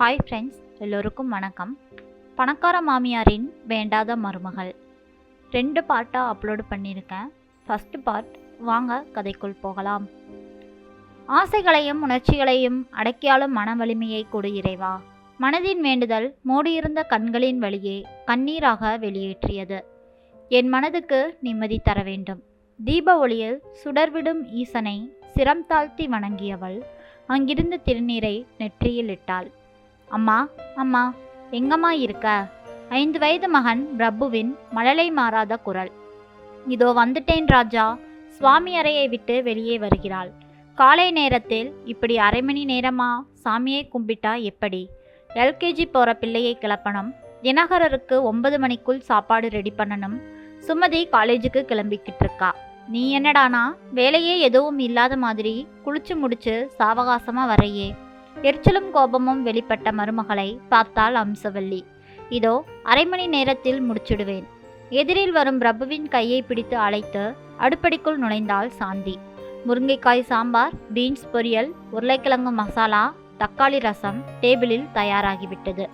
Hi friends எல்லோருக்கும் வணக்கம். பணக்கார மாமியாரின் வேண்டாத மருமகள். ரெண்டு பார்ட்டாக அப்லோடு பண்ணியிருக்கேன். ஃபஸ்ட்டு பார்ட் வாங்க கதைக்குள் போகலாம். ஆசைகளையும் உணர்ச்சிகளையும் அடக்கியாலும் மன வலிமையை கொடு இறைவா. மனதின் வேண்டுதல் மூடியிருந்த கண்களின் வழியே கண்ணீராக வெளியேற்றியது. என் மனதுக்கு நிம்மதி தர வேண்டும். தீப ஒளியில் சுடர்விடும் ஈசனை சிரம் தாழ்த்தி வணங்கியவள் அங்கிருந்த திருநீரை நெற்றியில் இட்டாள். அம்மா அம்மா எங்கம்மா இருக்க? ஐந்து வயது மகன் பிரபுவின் மழலை மாறாத குரல். இதோ வந்துட்டேன் ராஜா. சுவாமி அறையை விட்டு வெளியே வருகிறாள். காலை நேரத்தில் இப்படி அரை மணி நேரமா? சாமியை கும்பிட்டா எப்படி? எல்கேஜி போகிற பிள்ளையை கிளப்பணும். தினகரருக்கு ஒன்பது மணிக்குள் சாப்பாடு ரெடி பண்ணணும். சுமதி காலேஜுக்கு கிளம்பிக்கிட்டு இருக்கா. நீ என்னடானா? வேலையே எதுவும் இல்லாத மாதிரி குளிச்சு முடிச்சு சாவகாசமாக வரையே. எரிச்சலும் கோபமும் வெளிப்பட்ட மருமகளை பார்த்தாள் அம்சவல்லி. இதோ அரை மணி நேரத்தில் முடிச்சிடுவேன். எதிரில் வரும் பிரபுவின் கையை பிடித்து அழைத்து அடுப்படிக்குள் நுழைந்தாள் சாந்தி. முருங்கைக்காய் சாம்பார் பீன்ஸ் பொரியல் உருளைக்கிழங்கு மசாலா தக்காளி ரசம் டேபிளில் தயாராகிவிட்டது.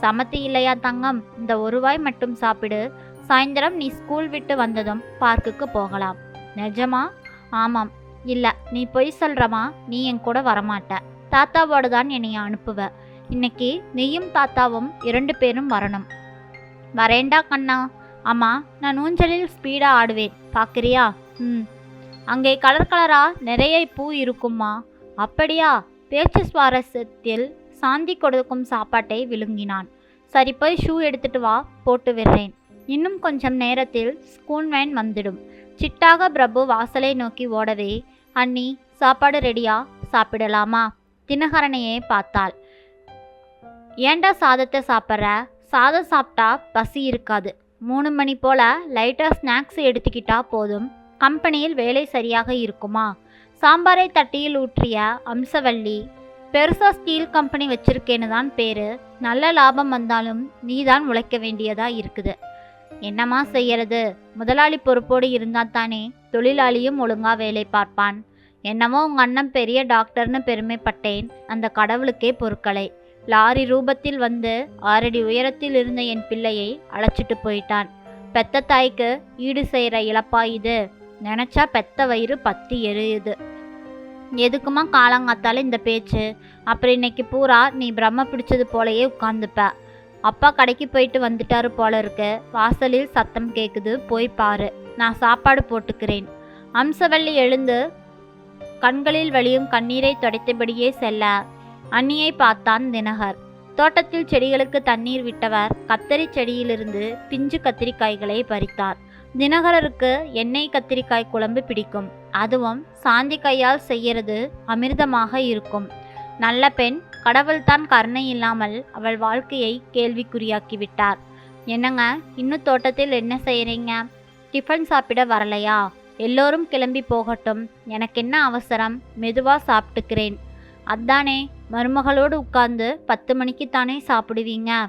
சமத்தி இல்லையா தங்கம் இந்த ஒருவாய் மட்டும் சாப்பிடு. சாயந்தரம் நீ ஸ்கூல் விட்டு வந்ததும் பார்க்குக்கு போகலாம். நிஜமா? ஆமாம். இல்லை நீ பொய் சொல்கிறமா நீ என் கூட வரமாட்ட. தாத்தாவோட தான் என்னை அனுப்புவ. இன்னைக்கு நீயும் தாத்தாவும் இரண்டு பேரும் வரணும். வரேண்டா கண்ணா. அம்மா நான் ஊஞ்சலில் ஸ்பீடாக ஆடுவேன். பார்க்குறியா ம். அங்கே கலர் கலராக நிறைய பூ இருக்குமா அப்படியா? பேச்சு சுவாரஸ்யத்தில் சாந்தி கொடுக்கும் சாப்பாட்டை விழுங்கினான். சரி போய் ஷூ எடுத்துட்டு வா போட்டு விடுறேன். இன்னும் கொஞ்சம் நேரத்தில் ஸ்கூன் வேன் வந்துடும். சிட்டாக பிரபு வாசலை நோக்கி ஓடவே அண்ணி சாப்பாடு ரெடியா சாப்பிடலாமா? தினகரனையே பார்த்தாள். ஏன்டா சாதத்தை சாப்பிட்ற? சாதம் சாப்பிட்டா பசி இருக்காது. மூணு மணி போல் லைட்டாக ஸ்நாக்ஸ் எடுத்துக்கிட்டா போதும். கம்பெனியில் வேலை சரியாக இருக்குமா? சாம்பாரை தட்டியில் ஊற்றிய அம்சவள்ளி பெருசாக ஸ்டீல் கம்பெனி வச்சிருக்கேன்னு தான் பேர். நல்ல லாபம் வந்தாலும் நீ தான் உழைக்க வேண்டியதாக இருக்குது. என்னம்மா செய்யறது? முதலாளி பொறுப்போடு இருந்தால் தானே தொழிலாளியும் ஒழுங்காக வேலை பார்ப்பான். என்னமோ உங்கள் அண்ணன் பெரிய டாக்டர்னு பெருமைப்பட்டேன். அந்த கடவுளுக்கே பொருட்களை லாரி ரூபத்தில் வந்து ஆறடி உயரத்தில் இருந்த என் பிள்ளையை அழைச்சிட்டு போயிட்டான். பெத்த தாய்க்கு ஈடு செய்கிற இழப்பா இது. நினச்சா பெத்த வயிறு பத்தி எரியுது. எதுக்குமா காலங்காத்தால இந்த பேச்சு? அப்புறம் இன்னைக்கு பூரா நீ பிரம்ம பிடிச்சது போலயே உட்காந்துப்ப அப்பா கடைக்கு போயிட்டு வந்துட்டாரு போல இருக்கு. வாசலில் சத்தம் கேட்குது போய் பாரு. நான் சாப்பாடு போட்டுக்கிறேன். அம்சவள்ளி எழுந்து கண்களில் வழியும் கண்ணீரை துடைத்தபடியே செல்ல. அண்ணியை பார்த்தான் தினகர். தோட்டத்தில் செடிகளுக்கு தண்ணீர் விட்டவர் கத்தரி செடியிலிருந்து பிஞ்சு கத்திரிக்காய்களை பறித்தார். தினகரருக்கு எண்ணெய் கத்திரிக்காய் குழம்பு பிடிக்கும். அதுவும் சாந்தி கையால் செய்யறது அமிர்தமாக இருக்கும். நல்ல பெண் கடவுள்தான் கருணை இல்லாமல் அவள் வாழ்க்கையை கேள்விக்குறியாக்கி விட்டார் என்னங்க இன்னும் தோட்டத்தில் என்ன செய்கிறீங்க டிஃபன் சாப்பிட வரலையா? எல்லோரும் கிளம்பி போகட்டும். எனக்கு என்ன அவசரம்? மெதுவாக சாப்பிட்டுக்கிறேன். அதானே மருமகளோடு உட்கார்ந்து பத்து மணிக்கு தானே சாப்பிடுவீங்க?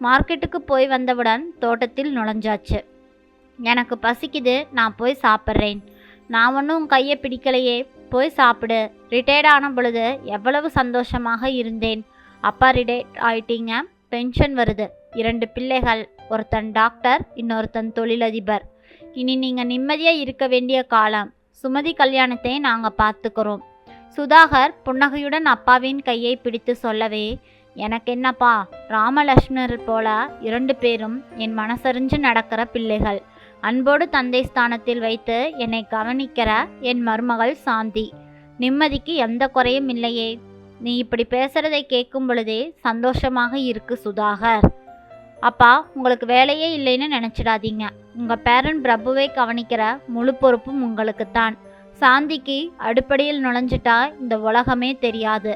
மார்க்கெட்டுக்கு போய் வந்தவுடன் தோட்டத்தில் நுழைஞ்சாச்சு. எனக்கு பசிக்குது நான் போய் சாப்பிட்றேன். நான் ஒன்றும் உன் கையை பிடிக்கலையே. போய் சாப்பிடு. ரிட்டையர்ட் ஆன பொழுது எவ்வளவு சந்தோஷமாக இருந்தேன். அப்பா ரிட்டையர்ட் ஆயிட்டீங்க. பென்ஷன் வருது. இரண்டு பிள்ளைகள். ஒருத்தன் டாக்டர் இன்னொருத்தன் தொழிலதிபர். இனி நீங்கள் நிம்மதியாக இருக்க வேண்டிய காலம். சுமதி கல்யாணத்தை நாங்கள் பார்த்துக்கிறோம். சுதாகர் புன்னகையுடன் அப்பாவின் கையை பிடித்து சொல்லவே எனக்கு என்னப்பா ராமலட்சுமணர் போல இரண்டு பேரும் என் மனசறிஞ்சு நடக்கிற பிள்ளைகள். அன்போடு தந்தை ஸ்தானத்தில் வைத்து என்னை கவனிக்கிற என் மருமகள் சாந்தி. நிம்மதிக்கு எந்த குறையும் இல்லையே. நீ இப்படி பேசுறதை கேட்கும் பொழுதே சந்தோஷமாக இருக்கு சுதாகர். அப்பா உங்களுக்கு வேலையே இல்லைன்னு நினச்சிடாதீங்க. உங்கள் பேரன் பிரபுவை கவனிக்கிற முழு பொறுப்பும் உங்களுக்கு தான் சாந்திக்கு அடுப்படியில் நுழைஞ்சிட்டா இந்த உலகமே தெரியாது.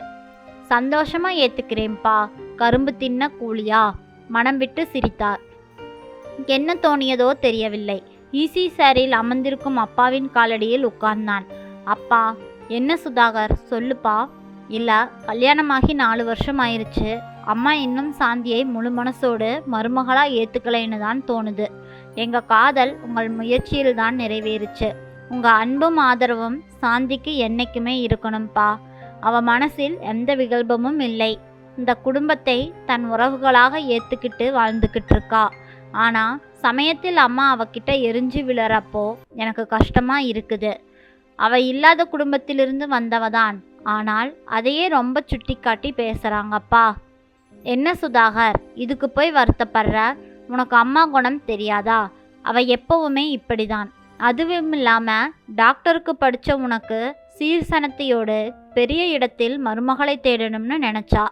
சந்தோஷமா ஏற்றுக்கிறேன்ப்பா கரும்பு தின்ன கூலியா? மனம் விட்டு சிரித்தார். என்ன தோணியதோ தெரியவில்லை. ஈசி சாரில் அமர்ந்திருக்கும் அப்பாவின் காலடியில் உட்கார்ந்தான். அப்பா என்ன சுதாகர் சொல்லுப்பா. இல்லை கல்யாணமாகி நாலு வருஷம் ஆயிருச்சு. அம்மா இன்னும் சாந்தியை முழு மனசோடு மருமகளாக ஏற்றுக்கலைன்னு தான் தோணுது. எங்கள் காதல் உங்கள் முயற்சியில் தான் நிறைவேறுச்சு. உங்கள் அன்பும் ஆதரவும் சாந்திக்கு என்னைக்குமே இருக்கணும்ப்பா அவ மனசில் எந்த விகல்பமும் இல்லை. இந்த குடும்பத்தை தன் உறவுகளாக ஏற்றுக்கிட்டு வாழ்ந்துக்கிட்டு இருக்கா. ஆனால் சமயத்தில் அம்மா அவகிட்ட எரிஞ்சு விழறப்போ எனக்கு கஷ்டமாக இருக்குது. அவ இல்லாத குடும்பத்திலிருந்து வந்தவ தான் ஆனால் அதையே ரொம்ப சுட்டி காட்டி பேசுகிறாங்கப்பா என்ன சுதாகர் இதுக்கு போய் வருத்தப்படுற? உனக்கு அம்மா குணம் தெரியாதா? அவ எப்பவுமே இப்படிதான். அதுவும் இல்லாமல் டாக்டருக்கு படிச்ச உனக்கு சீர்சனத்தையோடு பெரிய இடத்தில் மருமகளை தேடணும்னு நினச்சா.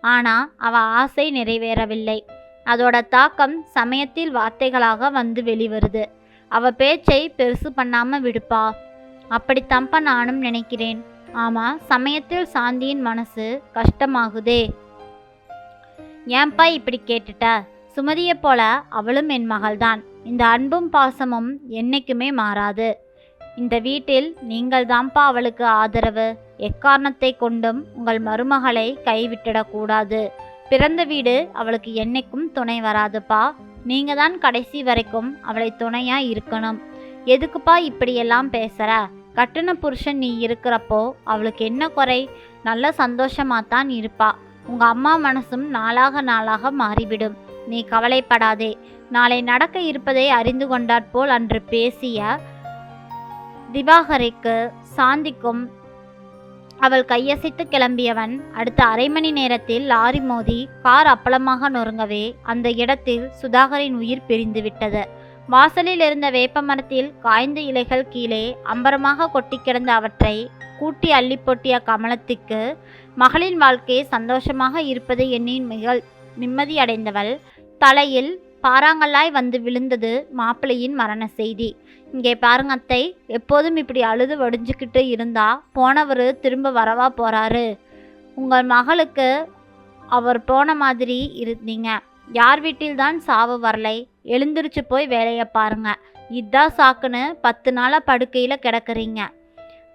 ஆனால் அவ ஆசை நிறைவேறவில்லை. அதோட தாக்கம் சமயத்தில் வார்த்தைகளாக வந்து வெளிவருது. அவ பேச்சை பெருசு பண்ணாமல் விடுப்பா. அப்படித்தான்ப்பா நானும் நினைக்கிறேன். ஆமா சமயத்தில் சாந்தியின் மனசு கஷ்டமாகுதே. ஏன்பா இப்படி கேட்டுட்ட? சுமதியைப் போல அவளும் என் மகள்தான். இந்த அன்பும் பாசமும் என்னைக்குமே மாறாது. இந்த வீட்டில் நீங்கள் தான்ப்பா அவளுக்கு ஆதரவு. எக்காரணத்தை கொண்டும் உங்கள் மருமகளை கைவிட்டிடக்கூடாது பிறந்த வீடு அவளுக்கு என்னைக்கும் துணை வராதுப்பா. நீங்கள் தான் கடைசி வரைக்கும் அவளை துணையாக இருக்கணும். எதுக்குப்பா இப்படியெல்லாம் பேசுகிற கட்டுன புருஷன் நீ இருக்கிறப்போ அவளுக்கு என்ன குறை? நல்ல சந்தோஷமாக தான் இருப்பா. உங்கள் அம்மா மனசும் நாளாக நாளாக மாறிவிடும். நீ கவலைப்படாதே. நாளை நடக்க இருப்பதை அறிந்து கொண்டாற்போல் அன்று பேசிய திவாகரைக்கு சாந்திக்கும் அவள் கையசைத்து கிளம்பியவன் அடுத்த அரை மணி நேரத்தில் லாரி மோதி கார் அப்பளமாக நொறுங்கவே அந்த இடத்தில் சுதாகரின் உயிர் பிரிந்துவிட்டது. வாசலில் இருந்த வேப்பமரத்தில் காய்ந்த இலைகள் கீழே அம்பரமாக கொட்டி கிடந்த அவற்றை கூட்டி அள்ளி பொட்டிய கமலத்துக்கு மகளின் வாழ்க்கை சந்தோஷமாக இருப்பதை எண்ணின் மிக நிம்மதியடைந்தவள். தலையில் பாறாங்கல்லாய் வந்து விழுந்தது மாப்பிள்ளையின் மரண செய்தி. இங்கே பாருங்க அத்தை எப்போதும் இப்படி அழுது வடிஞ்சுக்கிட்டு இருந்தா போனவர் திரும்ப வரவா போறாரு? உங்கள் மகளுக்கு அவர் போன மாதிரி இருந்தீங்க. யார் வீட்டில்தான் சாவு வரலை? எழுந்திருச்சு போய் வேலையை பாருங்க. இதான் சாக்குன்னு பத்து நாளாக படுக்கையில் கிடக்குறீங்க.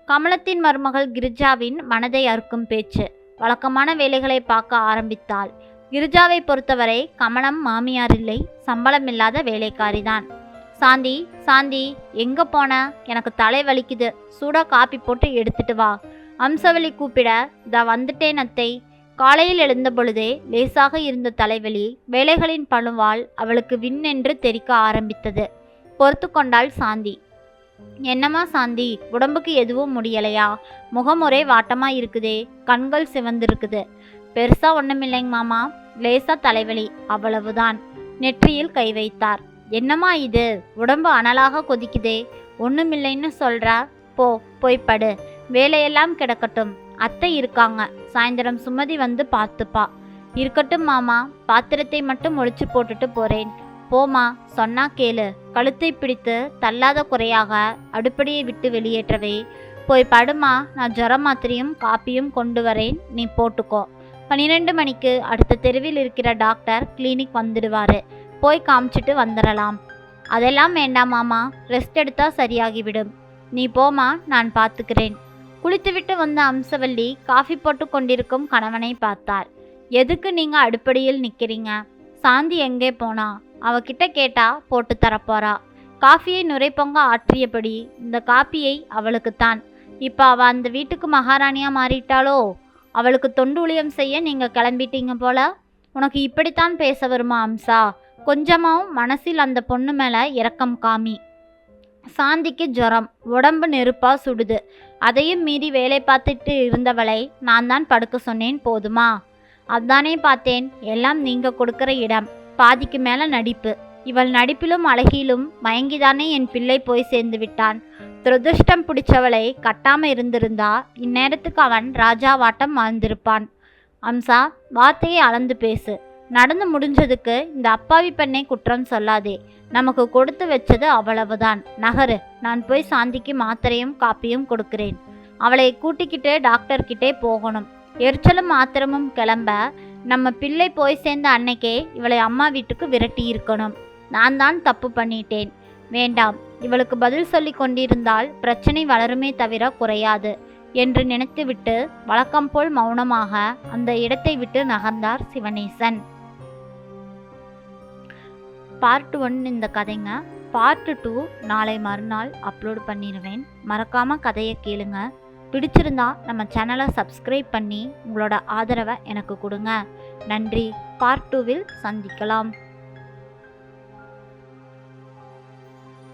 கமலத்தின் மருமகள் கிரிஜாவின் மனதை அறுக்கும் பேச்சு. வழக்கமான வேலைகளை பார்க்க ஆரம்பித்தாள். கிரிஜாவை பொறுத்தவரை கமலம் மாமியார் இல்லை சம்பளம் இல்லாத வேலைக்காரிதான். சாந்தி சாந்தி எங்க போன? எனக்கு தலை வலிக்குது. சூடா காப்பி போட்டு எடுத்துட்டு வா. அம்சவலி கூப்பிட த வந்துட்டேன் அத்தை. காலையில் எழுந்த பொழுதே லேசாக இருந்த தலைவலி வேலைகளின் பழுவால் அவளுக்கு விண்ணென்று தெறிக்க ஆரம்பித்தது. பொறுத்து கொண்டாள் சாந்தி. என்னம்மா சாந்தி உடம்புக்கு எதுவும் முடியலையா? முகம் ஒரே வாட்டமா இருக்குதே. கண்கள் சிவந்திருக்குது. பெருசா ஒண்ணுமில்லைங்க மாமா. லேசா தலைவலி அவ்வளவுதான். நெற்றியில் கை வைத்தார். என்னம்மா இது? உடம்பு அனலாக கொதிக்குதே. ஒண்ணுமில்லைன்னு சொல்கிறா போ போய் படு. வேலையெல்லாம் கிடக்கட்டும். அத்தை இருக்காங்க. சாயந்தரம் சுமதி வந்து பார்த்துப்பா. இருக்கட்டும் மாமா. பாத்திரத்தை மட்டும் ஒழிச்சு போட்டுட்டு போறேன். போமா சொன்னா கேளு. கழுத்தை பிடித்து தள்ளாத குறையாக அடுப்படியை விட்டு வெளியேற்றவே. போய் படுமா நான் ஜுர மாத்திரையும் காப்பியும் கொண்டு வரேன். நீ போட்டுக்கோ. பன்னிரெண்டு மணிக்கு அடுத்த தெருவில் இருக்கிற டாக்டர் கிளினிக் வந்துடுவார். போய் காமிச்சிட்டு வந்துடலாம் அதெல்லாம் வேண்டாம் மாமா ரெஸ்ட் எடுத்தா சரியாகிவிடும். நீ போமா நான் பார்த்துக்கிறேன் குளித்துவிட்டு வந்த அம்சவல்லி காஃபி போட்டு கொண்டிருக்கும் கணவனை பார்த்தார். எதுக்கு நீங்கள் அடுப்படியில் நிற்கிறீங்க சாந்தி எங்கே போனா? அவகிட்ட கேட்டா போட்டு தரப்போறா. காஃபியை நுரைப்பொங்க ஆற்றியபடி இந்த காப்பியை அவளுக்குத்தான் இப்போ அவ அந்த வீட்டுக்கு மகாராணியாக மாறிட்டாளோ? அவளுக்கு தொண்டூழியம் செய்ய நீங்கள் கிளம்பிட்டீங்க போல? உனக்கு இப்படித்தான் பேச வருமா அம்சா? கொஞ்சமாவும் மனசில் அந்த பொண்ணு மேலே இரக்கம் காமி. சாந்திக்கு ஜுரம் உடம்பு நெருப்பா சுடுது. அதையும் மீறி வேலை பார்த்துட்டு இருந்தவளை நான் தான் படுக்க சொன்னேன் போதுமா? அதானே பார்த்தேன் எல்லாம் நீங்கள் கொடுக்குற இடம் பாதிக்கு மேலே நடிப்பு. இவள் நடிப்பிலும் அழகிலும் மயங்கிதானே என் பிள்ளை போய் சேர்ந்து விட்டான். துரதிருஷ்டம் பிடிச்சவளை கட்டாம இருந்திருந்தா இந்நேரத்துக்கு அவன் ராஜாவாட்டம் வாழ்ந்திருப்பான். அம்சா வார்த்தையை அளந்து பேசு. நடந்து முடிஞ்சதுக்கு இந்த அப்பாவி பெண்ணை குற்றம் சொல்லாதே. நமக்கு கொடுத்து வச்சது அவ்வளவுதான். நகரு. நான் போய் சாந்திக்கு மாத்திரையும் காப்பியும் கொடுக்கிறேன். அவளை கூட்டிக்கிட்டு டாக்டர்கிட்டே போகணும். எரிச்சலும் ஆத்திரமும் கிளம்ப நம்ம பிள்ளை போய் சேர்ந்த அன்னைக்கே இவளை அம்மா வீட்டுக்கு விரட்டி இருக்கணும். நான் தான் தப்பு பண்ணிட்டேன். வேண்டாம் இவளுக்கு பதில் சொல்லி கொண்டிருந்தால் பிரச்சனை வளருமே தவிர குறையாது என்று நினைத்துவிட்டு வழக்கம் போல் மௌனமாக அந்த இடத்தை விட்டு நகர்ந்தார் சிவனேசன். பார்ட் ஒன் இந்த கதைங்க. பார்ட் டூ நாளை மறுநாள் அப்லோட் பண்ணிடுவேன் மறக்காமல் கதையை கேளுங்க. பிடிச்சிருந்தா நம்ம சேனலை சப்ஸ்கிரைப் பண்ணி உங்களோட ஆதரவை எனக்கு கொடுங்க. நன்றி. பார்ட் டூவில் சந்திக்கலாம்.